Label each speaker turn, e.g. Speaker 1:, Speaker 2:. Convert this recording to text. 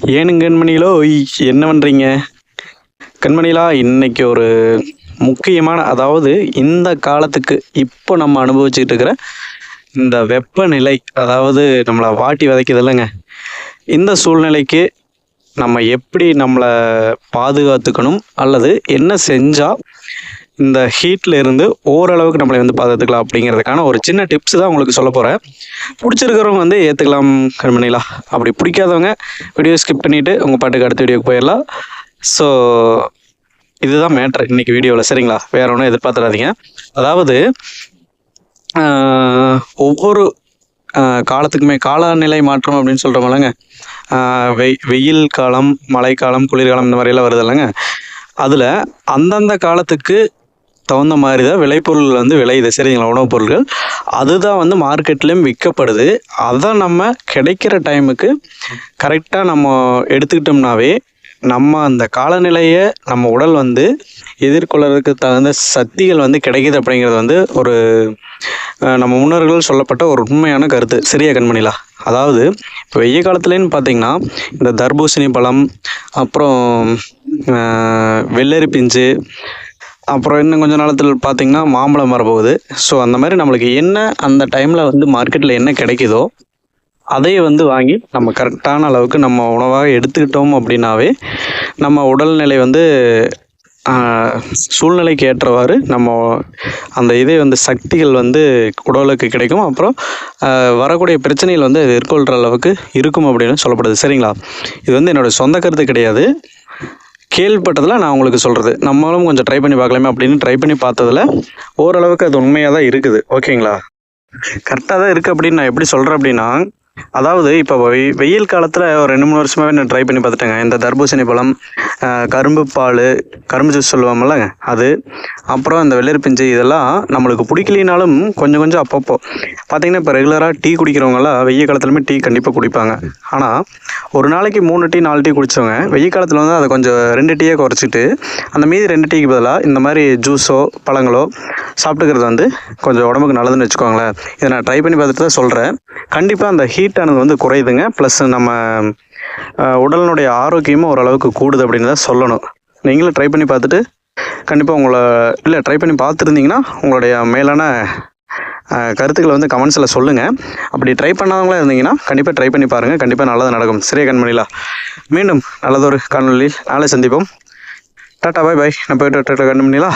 Speaker 1: ஏனுங்க கண்மணிகளோ? என்ன பண்ணுறீங்க கண்மணிகளா இன்னைக்கு ஒரு முக்கியமான அதாவது இந்த காலத்துக்கு இப்போ நம்ம அனுபவிச்சுட்டு இருக்கிற இந்த வெப்பநிலை அதாவது நம்மளை வாட்டி விதைக்குது இல்லைங்க. இந்த சூழ்நிலைக்கு நம்ம எப்படி நம்மளை பாதுகாத்துக்கணும்? அல்லது என்ன செஞ்சால் இந்த ஹீட்டில் இருந்து ஓரளவுக்கு நம்மளை வந்து பார்த்துக்கலாம் அப்படிங்கிறதுக்கான ஒரு சின்ன டிப்ஸ் தான் உங்களுக்கு சொல்ல போகிறேன் பிடிச்சிருக்கிறவங்க வந்து ஏற்றுக்கலாம் கண்மணிலா. அப்படி பிடிக்காதவங்க வீடியோ ஸ்கிப் பண்ணிவிட்டு உங்கள் பாட்டுக்கு அடுத்த வீடியோக்கு போயிடலாம். ஸோ இதுதான் மேட்ரு இன்னைக்கு வீடியோவில் சரிங்களா? வேற ஒன்றும் எதிர்பார்த்துடாதீங்க. அதாவது ஒவ்வொரு காலத்துக்குமே காலநிலை மாற்றம் அப்படின்னு சொல்கிறோம் வெய் வெயில் காலம் மழைக்காலம் குளிர்காலம் இந்த மாதிரியெல்லாம் வருது இல்லைங்க. அதில் அந்தந்த காலத்துக்கு தகுந்த மாதிரி தான் விளைபொருள் வந்து விளையுது. சரிங்களா? உணவுப் பொருட்கள் அதுதான் வந்து மார்க்கெட்லேயும் விற்கப்படுது. அதை நம்ம கிடைக்கிற டைமுக்கு கரெக்டாக நம்ம எடுத்துக்கிட்டோம்னாவே நம்ம அந்த காலநிலையை நம்ம உடல் வந்து எதிர்கொள்ளறதுக்கு தகுந்த சக்திகள் வந்து கிடைக்குது அப்படிங்கிறது வந்து ஒரு நம்ம முன்னோர்கள் சொல்லப்பட்ட ஒரு உண்மையான கருத்து. சரியா கண்மணிலா? அதாவது இப்போ வெய்ய காலத்துலேன்னு பார்த்தீங்கன்னா இந்த தர்பூசணி பழம் அப்புறம் வெள்ளரி பிஞ்சு அப்புறம் இன்னும் கொஞ்ச நாளத்தில் பார்த்தீங்கன்னா மாம்பழம் வரப்போகுது. ஸோ அந்த மாதிரி நம்மளுக்கு என்ன அந்த டைமில் வந்து மார்க்கெட்டில் என்ன கிடைக்குதோ அதையே வந்து வாங்கி நம்ம கரெக்டான அளவுக்கு நம்ம உணவாக எடுத்துக்கிட்டோம் அப்படின்னாவே நம்ம உடல்நிலை வந்து சூழ்நிலைக்கு ஏற்றவாறு நம்ம அந்த இதே வந்து சக்திகள் வந்து உடலுக்கு கிடைக்கும். அப்புறம் வரக்கூடிய பிரச்சனைகள் வந்து எதிர்கொள்கிற அளவுக்கு இருக்கும் அப்படின்னு சொல்லப்படுது. சரிங்களா? இது வந்து என்னோட சொந்த கருத்து கிடையாது. கேள்விப்பட்டதில் நான் உங்களுக்கு சொல்கிறது நம்மளும் கொஞ்சம் ட்ரை பண்ணி பார்க்கலாமே அப்படின்னு ட்ரை பண்ணி பார்த்ததில் ஓரளவுக்கு அது உண்மையாக தான் இருக்குது ஓகேங்களா கரெக்டாக தான் இருக்குது அப்படின்னு நான் எப்படி சொல்கிறேன் அப்படின்னா அதாவது இப்போ வெயில் காலத்தில் ஒரு ரெண்டு மூணு வருஷமாகவே நான் ட்ரை பண்ணி பார்த்துட்டேங்க. இந்த தர்பூசணி பழம் கரும்பு பால் கரும்பு ஜூஸ் சொல்லுவாங்கல்லங்க அது அப்புறம் இந்த வெள்ளரி பிஞ்சு இதெல்லாம் நம்மளுக்கு பிடிக்கலினாலும் கொஞ்சம் கொஞ்சம் அப்பப்போ. பார்த்தீங்கன்னா இப்போ ரெகுலராக டீ குடிக்கிறவங்களாம் வெய்ய காலத்துலையுமே டீ கண்டிப்பாக குடிப்பாங்க. ஆனால் ஒரு நாளைக்கு மூணு டீ நாலு டீ குடித்தவங்க வெயில் காலத்தில் வந்து அதை கொஞ்சம் ரெண்டு டீயை குறைச்சிட்டு அந்த மீதி ரெண்டு டீக்கு பதிலாக இந்த மாதிரி ஜூஸோ பழங்களோ சாப்பிட்டுக்கிறது வந்து கொஞ்சம் உடம்புக்கு நல்லதுன்னு வச்சுக்கோங்களேன். இதை நான் ட்ரை பண்ணி பார்த்துட்டு தான் சொல்கிறேன் கண்டிப்பாக அந்த ஹீட் ஹீட்டானது வந்து குறையுதுங்க. ப்ளஸ் நம்ம உடலினுடைய ஆரோக்கியமும் ஓரளவுக்கு கூடுது அப்படின்னு தான் சொல்லணும். நீங்களும் ட்ரை பண்ணி பார்த்துட்டு கண்டிப்பாக உங்களை இல்லை ட்ரை பண்ணி பார்த்துருந்தீங்கன்னா உங்களுடைய மேலான கருத்துக்களை வந்து கமெண்ட்ஸில் சொல்லுங்கள் அப்படி ட்ரை பண்ணாதவங்களா இருந்தீங்கன்னா கண்டிப்பாக ட்ரை பண்ணி பாருங்கள் கண்டிப்பாக நல்லது நடக்கும். சிறிய கண்மணிலா? மீண்டும் நல்லதொரு காணொலியில் நாளை சந்திப்போம். டாட்டா பாய் பாய் நான் போயிட்டு கண்மணிலா?